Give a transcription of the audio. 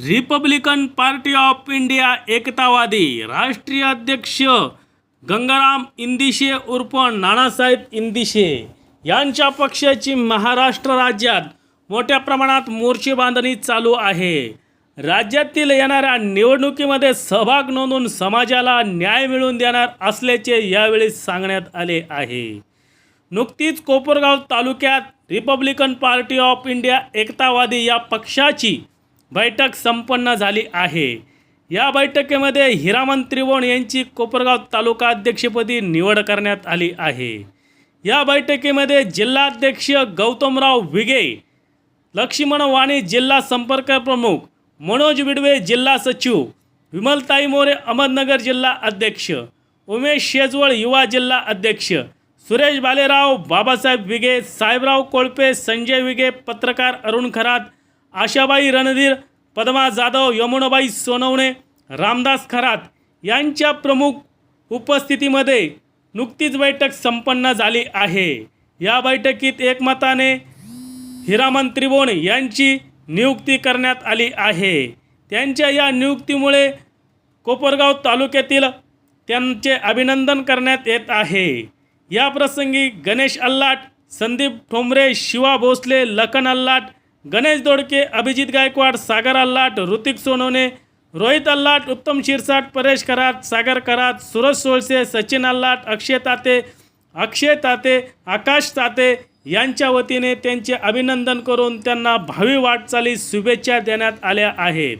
Republican Party of India Ekatavadi राष्ट्रीय अध्यक्ष गंगाराम इंदिशे उर्फ नानासाहेब इंदिशे यांच्या पक्षाची महाराष्ट्र राज्यात मोठ्या प्रमाणात मोर्चे बांधणी चालू आहे राज्यातील येणाऱ्या निवडणुकीमध्ये सहभाग नोंदवून समाजाला न्याय मिळवून देणार असल्याचे यावेळी सांगण्यात आले आहे नुकतीच कोपरगाव तालुक्यात Republican Party of India Ekatavadi या पक्षाची बैठक संपन्न झाली आहे. या बैठकीमध्ये हिरामन त्रिवण यांची कोपरगाव तालुका अध्यक्षपदी निवड करण्यात आली आहे. या बैठकीमध्ये जिल्हाध्यक्ष गौतमराव विगे लक्ष्मण वाणी जिल्हा संपर्क प्रमुख मनोज बिडवे जिल्हा सचिव विमलताई मोरे अहमदनगर जिल्हा अध्यक्ष उमेश शेजवळ युवा जिल्हा अध्यक्ष सुरेश बालेराव बाबासाहेब विगे साहेबराव कोळपे संजय विगे पत्रकार अरुण खरात आशाबाई रणधीर पद्मा जाधव यमुनाबाई सोनवणे रामदास खरात यांच्या प्रमुख उपस्थितीमध्ये नुकतीच बैठक संपन्न झाली आहे. या बैठकीत एकमताने हिरामन त्रिभुवन यांची नियुक्ती करण्यात आली आहे. त्यांच्या या नियुक्तीमुळे कोपरगाव तालुक्यातील त्यांचे अभिनंदन करण्यात येत आहे. या प्रसंगी गणेश अल्लाट संदीप ठोंबरे शिवा भोसले लखन अल्लाट गणेश दोडके अभिजित गायकवाड सागर अल्लाट ऋतिक सोनवणे रोहित अल्लाट उत्तम शिरसाट परेश करात सागर करात सुरज सोळसे सचिन अल्लाट अक्षय ताते अक्षय ताते आकाश ताते यांच्या वतीने त्यांचे अभिनंदन करून त्यांना भावी वाटचाली शुभेच्छा देण्यात आल्या आहेत.